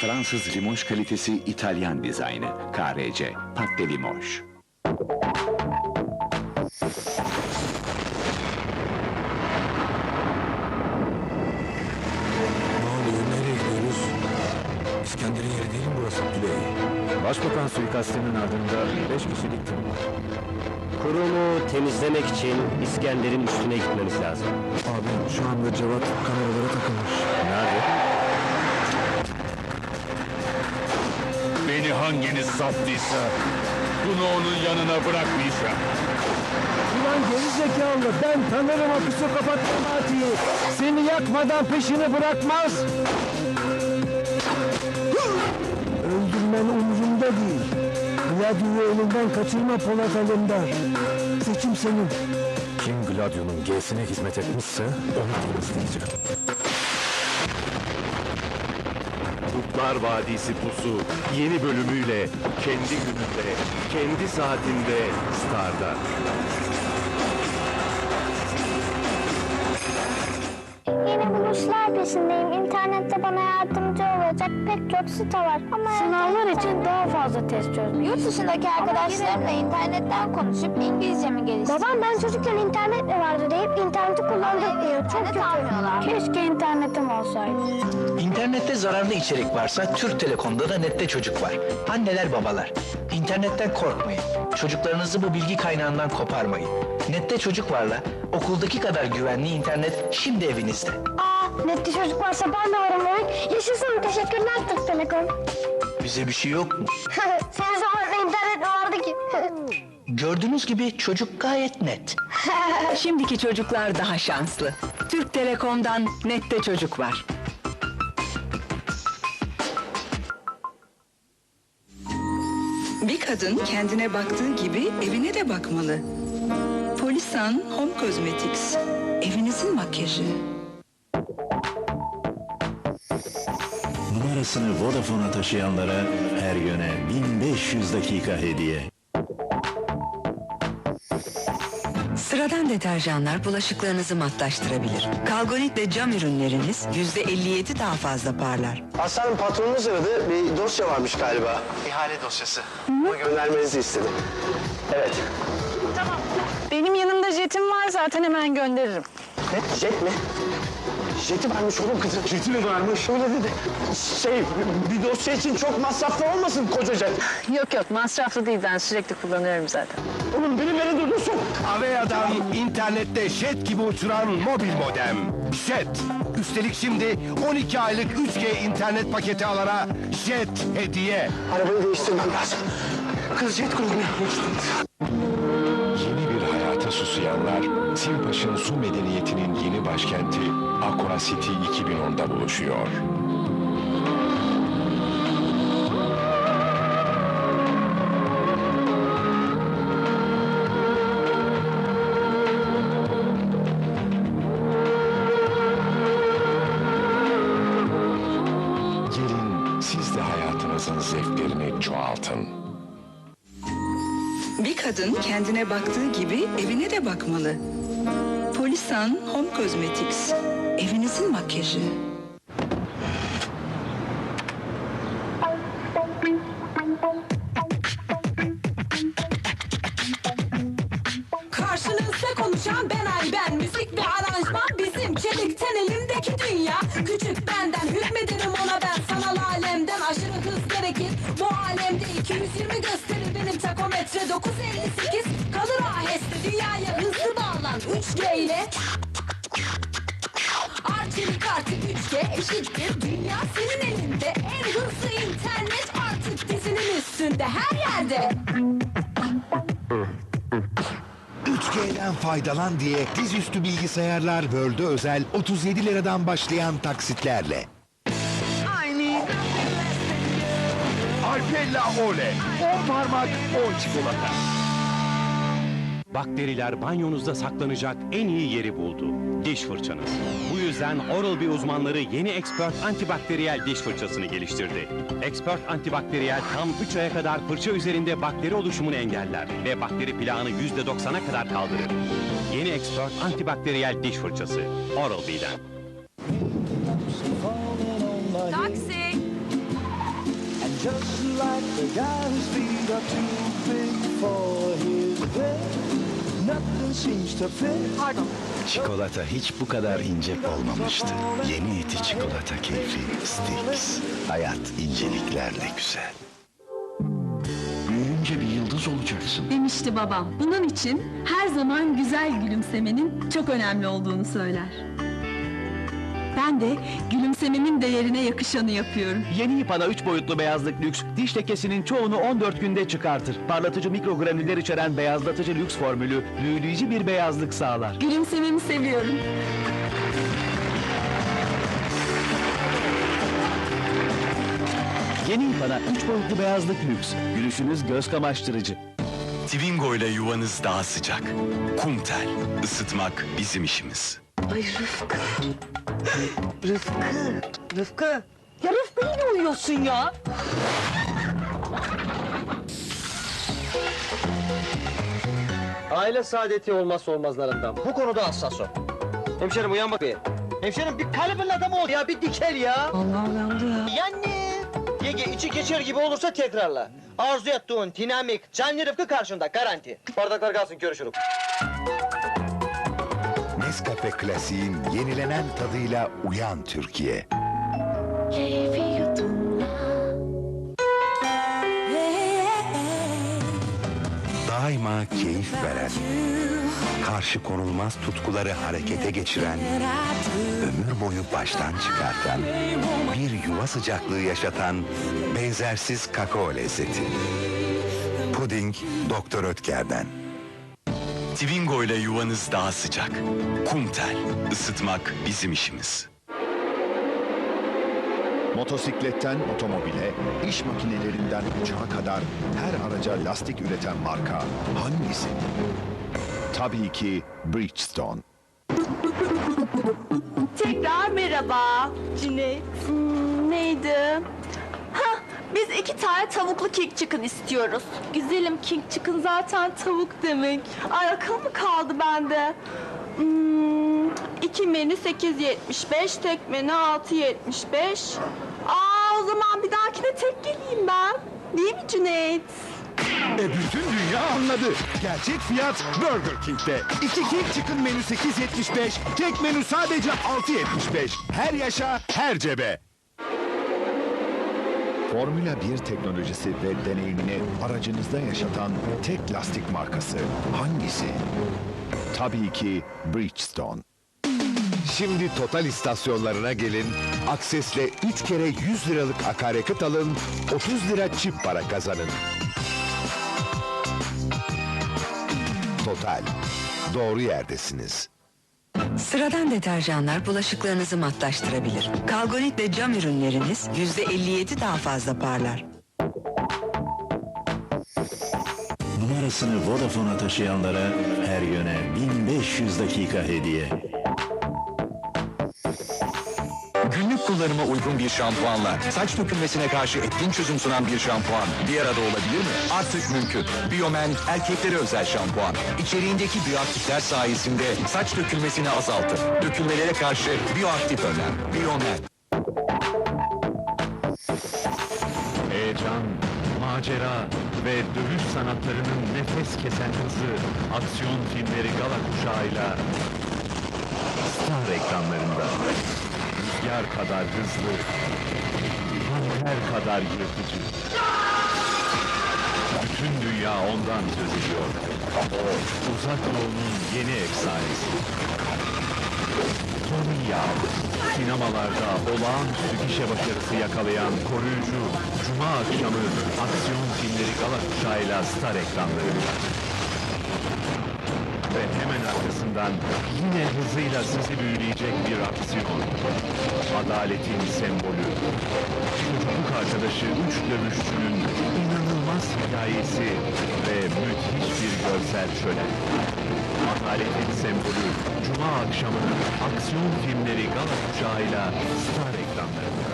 Fransız Limoş kalitesi İtalyan dizaynı. KRC, Patte Limoş. Ne oluyor? Nereye gidiyoruz? İskender'in yeri değil mi burası? Güney. Başbakan suikastinin ardında 5 kişilik tim var. Kurumu temizlemek için İskender'in üstüne gitmemiz lazım. Abi şu anda Cevat kameralara takılmış. Nerede? Beni hanginiz sattıysa bunu onun yanına bırakmayacağım. Ulan geri zekalı ben tanırım o psikopat Memati'yi. Seni yakmadan peşini bırakmaz. Öldürmen umurumda değil. Gladio'yu elinden kaçırma Polat Alemdar. Seçim senin. Kim Gladio'nun G'sine hizmet etmişse onu temizleyeceğim. Kurtlar Vadisi Pusu yeni bölümüyle kendi gününde, kendi saatinde Star'da. Yeni buluşlar peşindeyim. İnternette bana yardımcı olacak pek çok site var. Ama sınavlar için daha fazla test çözmek Yurt dışındaki arkadaşlarımla internetten konuşup İngilizcemi geliştirdim. Babam ben çocukken internet mi vardı deyip interneti kullandırmıyor. Çok kötü. Keşke internetim olsaydı. İnternette zararlı içerik varsa Türk Telekom'da da nette çocuk var. Anneler babalar, internetten korkmayın. Çocuklarınızı bu bilgi kaynağından koparmayın. Nette çocuk varla okuldaki kadar güvenli internet şimdi evinizde. Aa, nette çocuk varsa ben de varım demek. Yaşasın teşekkürler Türk Telekom. Bize bir şey yok mu? Senin zamanında internet mi vardı ki? Gördüğünüz gibi çocuk gayet net. Şimdiki çocuklar daha şanslı. Türk Telekom'dan nette çocuk var. Bir kadın kendine baktığı gibi evine de bakmalı. Polisan Home Cosmetics. Evinizin makyajı. Numarasını Vodafone'a taşıyanlara her yöne 1500 dakika hediye. Sıradan deterjanlar bulaşıklarınızı matlaştırabilir. Kalgonitle cam ürünleriniz yüzde 57 daha fazla parlar. Aslanım patronunuz aradı. Bir dosya varmış galiba. İhale dosyası. Bunu göndermenizi istedi. Evet. Benim yanımda jetim var zaten hemen gönderirim. Ne? Jet mi? Jeti varmış oğlum kızım. Jeti mi varmış? Öyle dedi. Şey, bir dosya için çok masraflı olmasın koca jet. Yok yok masraflı değil ben sürekli kullanıyorum zaten. Oğlum biri beni durdursun. Avea'dan internette jet gibi uçuran mobil modem. Jet. Üstelik şimdi 12 aylık 3G internet paketi alana jet hediye. Arabayı değiştirmem lazım. Kız jet kullanıyor. Simpaş'ın su medeniyetinin yeni başkenti Aqua City 2010'da buluşuyor. Gelin siz de hayatınızın zevklerini çoğaltın. Bir kadın kendine baktığı gibi evine de bakmalı. Polisan Home Cosmetics. Evinizin makyajı. Karşınızda konuşan ben ay ben Müzik ve aranjman bizim. Çelikten elimdeki dünya. Küçük benden hükmederim ona ben. Sanal alemden aşırı hız gerekir Bu alemde 220 gösterir. Benim takometre 958 3G ile Arçelik artık 3G eşittir Dünya senin elinde En hızlı internet artık dizinin üstünde Her yerde 3G'den faydalan diye dizüstü bilgisayarlar World'e özel 37 liradan başlayan taksitlerle. Alpella Ole. 10 parmak 10 çikolata. Bakteriler banyonuzda saklanacak en iyi yeri buldu. Diş fırçanız. Bu yüzden Oral-B uzmanları yeni Expert antibakteriyel diş fırçasını geliştirdi. Expert antibakteriyel tam 3 aya kadar fırça üzerinde bakteri oluşumunu engeller ve bakteri plağını %90'a kadar kaldırır. Yeni Expert antibakteriyel diş fırçası. Oral-B'den. Taksi Just like the guy whose feet are too big for his bed. Nothing seems to fit. Pardon. Çikolata hiç bu kadar ince olmamıştı. Yeni eti çikolata keyfi Stix. Hayat inceliklerle güzel. Büyüyünce bir yıldız olacaksın. Demişti babam. Bunun için her zaman güzel gülümsemenin çok önemli olduğunu söyler. Ben de gülümsememin değerine yakışanı yapıyorum. Yeni Ipana 3 boyutlu beyazlık lüks, diş lekesinin çoğunu 14 günde çıkartır. Parlatıcı mikrogranüller içeren beyazlatıcı lüks formülü, büyüleyici bir beyazlık sağlar. Gülümsememi seviyorum. Yeni Ipana 3 boyutlu beyazlık lüks, gülüşünüz göz kamaştırıcı. Twingo ile yuvanız daha sıcak. Kumtel. Isıtmak bizim işimiz. Ay Rıfkı. Rıfkı. Rıfkı. Ya Rıfkı yine uyuyorsun ya. Aile saadeti olmazsa olmazlarından. Bu konuda hassas ol. Hemşerim uyan bakayım. Hemşerim bir kalıbın adamı ol ya, bir dikel ya. Allah uyandı ya. Yani. Yenge içi geçer gibi olursa tekrarla. Arzu ettiğin dinamik, canlı Rıfkı karşında garanti. Bardaklar kalsın görüşürüz. Nescafe Klasik'in yenilenen tadıyla uyan Türkiye. Keyfi yudumla. Daima keyif veren, karşı konulmaz tutkuları harekete geçiren, ömür boyu baştan çıkartan, bir yuva sıcaklığı yaşatan benzersiz kakao lezzeti. Puding Doktor Ötker'den. Twingo ile yuvanız daha sıcak. Kumtel. Isıtmak bizim işimiz. Motosikletten otomobile, iş makinelerinden uçağa kadar her araca lastik üreten marka hangisi? Tabii ki Bridgestone. Tekrar merhaba. Cüneyt. Hmm, neydi? Biz iki tane tavuklu king chicken istiyoruz. Güzelim king chicken zaten tavuk demek. Ay akıl mı kaldı bende? Hmm, iki menü 8.75, tek menü 6.75. Aa o zaman bir dahakine tek geleyim ben. Değil mi Cüneyt? E bütün dünya anladı. Gerçek fiyat Burger King'de. İki King Chicken menü 8.75, tek menü sadece 6.75. Her yaşa, her cebe. Formula 1 teknolojisi ve deneyimini aracınızda yaşatan tek lastik markası hangisi? Tabii ki Bridgestone. Şimdi Total istasyonlarına gelin, Akses'le 3 kere 100 liralık akaryakıt alın, 30 lira çip para kazanın. Total, doğru yerdesiniz. Sıradan deterjanlar bulaşıklarınızı matlaştırabilir. Kalgonit ve cam ürünleriniz %57 daha fazla parlar. Numarasını Vodafone'a taşıyanlara her yöne 1500 dakika hediye. Kullanıma uygun bir şampuanla saç dökülmesine karşı etkin çözüm sunan bir şampuan bir arada olabilir mi? Artık mümkün. Biomen erkeklere özel şampuan. İçeriğindeki bioaktifler sayesinde saç dökülmesini azaltır. Dökülmelere karşı bioaktif önlem. Biomen. Heyecan, macera ve dövüş sanatlarının nefes kesen hızı aksiyon filmleri gala kuşağıyla Star ekranlarında. Rüzgar kadar hızlı, panter kadar yırtıcı. Bütün dünya ondan söz ediyor. O, uzak doğunun yeni efsanesi. Tony Yao, sinemalarda olağanüstü gişe başarısı yakalayan koruyucu Cuma akşamı aksiyon filmleri gala kuşağıyla Star ekranlarında. Ve hemen arkasından yine hızıyla sizi büyüleyecek bir aksiyon. Adaletin sembolü. Çocukluk arkadaşı üç dövüşçünün inanılmaz hikayesi ve müthiş bir görsel şölen. Adaletin sembolü Cuma akşamı aksiyon filmleri gala kuşağıyla Star ekranlarında.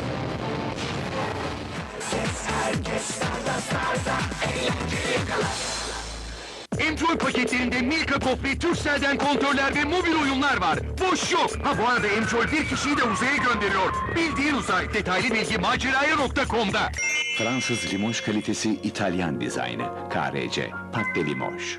Enjoy paketlerinde Milka Kopri, Turkcell'den kontörler ve mobil oyunlar var. Boş yok. Ha bu arada Enjoy bir kişiyi de uzaya gönderiyor. Bildiğin uzay. Detaylı bilgi maceraya.com'da. Fransız limoş kalitesi İtalyan dizaynı. KRC, Patte Limoş.